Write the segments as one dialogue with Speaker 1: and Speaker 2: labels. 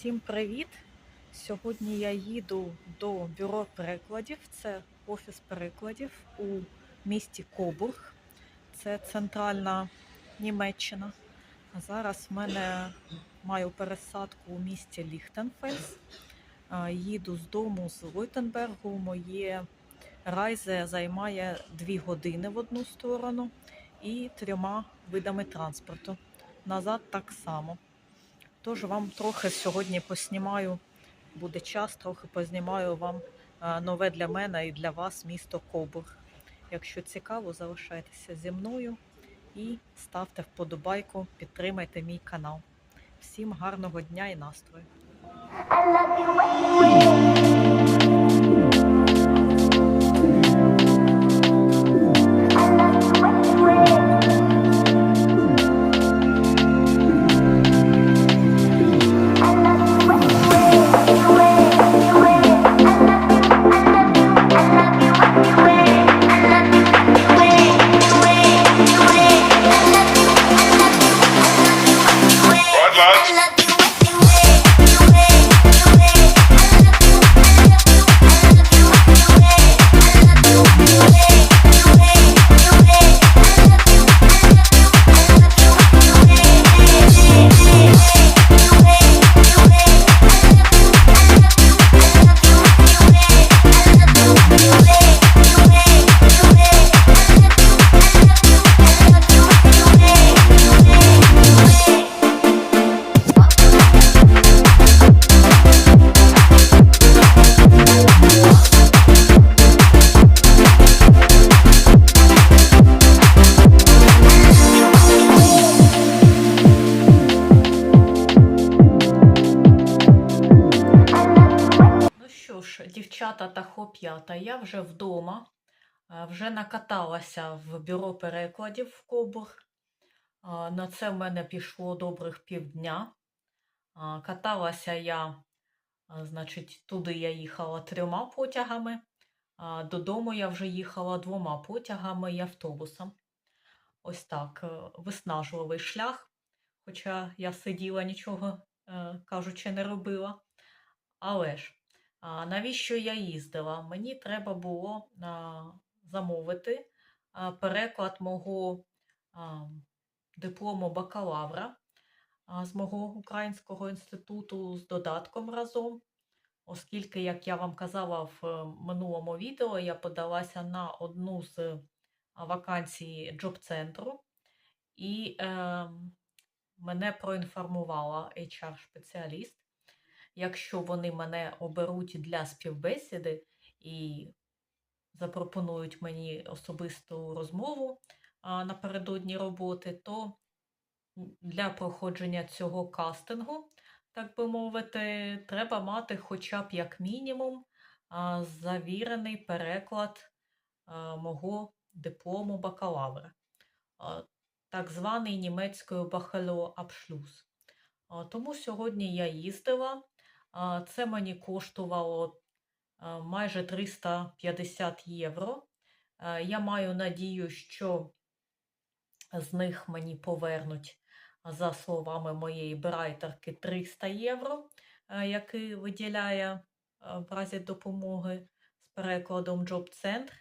Speaker 1: Всім привіт! Сьогодні я їду до бюро перекладів. Це офіс перекладів у місті Кобург. Це центральна Німеччина. А зараз в мене маю пересадку у місті Ліхтенфельс. Їду з дому з Войтенбергу. Моє райзе займає 2 години в одну сторону і трьома видами транспорту. Назад так само. Тож вам трохи сьогодні поснімаю, буде час, трохи познімаю вам е, нове для мене і для вас місто Кобург. Якщо цікаво, залишайтеся зі мною і ставте вподобайку, підтримайте мій канал. Всім гарного дня і настрою! Ж, дівчата та хлоп'ята, я вже вдома, вже накаталася в бюро перекладів в Кобург. Е, На це в мене пішло добрих півдня. Каталася я, значить, туди я їхала трьома потягами, а додому я вже їхала двома потягами і автобусом. Ось так, е, виснажливий шлях, хоча я сиділа, нічого, е, кажучи, не робила. Але ж, а, навіщо я їздила? Мені треба було а, замовити а, переклад мого а, диплому бакалавра а, з мого українського інституту з додатком разом. Оскільки, як я вам казала в е, минулому відео, я подалася на одну з вакансій джоб-центру, і е, мене проінформувала HR-спеціаліст якщо вони мене оберуть для співбесіди і запропонують мені особисту розмову напередодні роботи, то для проходження цього кастингу, так би мовити, треба мати хоча б як мінімум завірений переклад мого диплому бакалавра, так званий німецькою Бахальо Абшлюз. Тому сьогодні я їздила. Це мені коштувало майже 350 євро. Я маю надію, що з них мені повернуть, за словами моєї брайтерки, 300 євро, які виділяє в разі допомоги з перекладом Джоб-центр.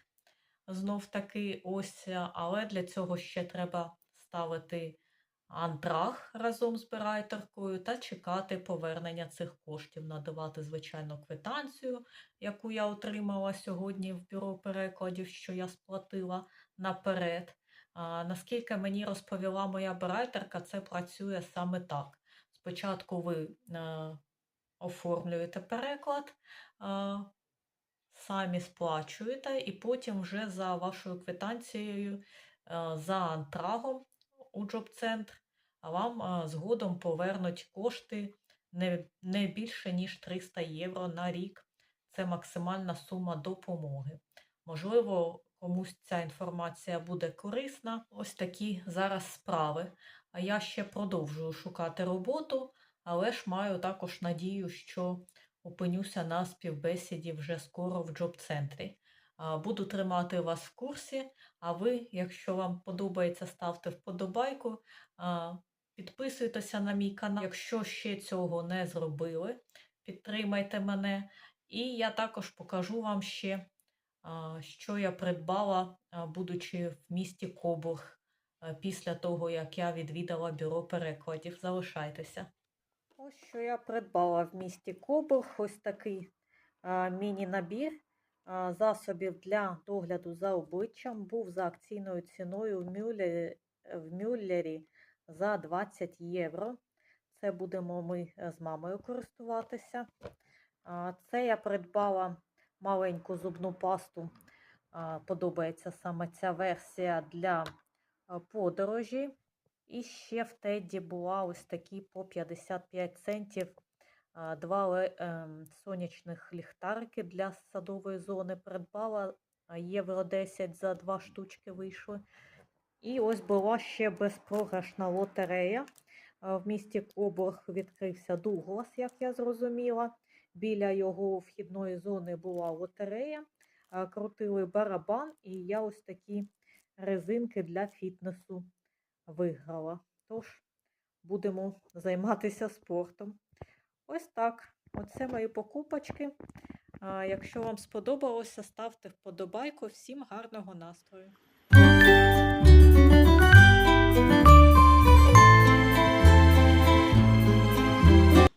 Speaker 1: Знов таки ось, але для цього ще треба ставити антрах разом з брайтеркою та чекати повернення цих коштів, надавати, звичайно, квитанцію, яку я отримала сьогодні в бюро перекладів, що я сплатила наперед. А, наскільки мені розповіла моя брайтерка, це працює саме так. Спочатку ви е, оформлюєте переклад, е, самі сплачуєте, і потім вже за вашою квитанцією, е, за антрагом у джоб-центр, а вам згодом повернуть кошти не більше, ніж 300 євро на рік. Це максимальна сума допомоги. Можливо, комусь ця інформація буде корисна. Ось такі зараз справи. А я ще продовжую шукати роботу, але ж маю також надію, що опинюся на співбесіді вже скоро в джоб-центрі. Буду тримати вас в курсі. А ви, якщо вам подобається, ставте вподобайку, Підписуйтеся на мій канал, якщо ще цього не зробили. Підтримайте мене. І я також покажу вам ще, що я придбала, будучи в місті Кобург, після того, як я відвідала бюро перекладів. Залишайтеся. Ось що я придбала в місті Кобург. Ось такий міні-набір засобів для догляду за обличчям був за акційною ціною в Мюллері, в Мюллері за 20 євро. Це будемо ми е, з мамою користуватися. Це я придбала маленьку зубну пасту. Подобається саме ця версія для подорожі. І ще в Тедді була ось такі по 55 центів. Два ем, сонячних ліхтарики для садової зони придбала. Євро 10 за два штучки вийшли. І ось була ще безпрограшна лотерея. В місті Кобург відкрився Дуглас, як я зрозуміла. Біля його вхідної зони була лотерея. Крутили барабан, і я ось такі резинки для фітнесу виграла. Тож будемо займатися спортом. Ось так. Оце мої покупочки. Якщо вам сподобалося, ставте вподобайку. Всім гарного настрою!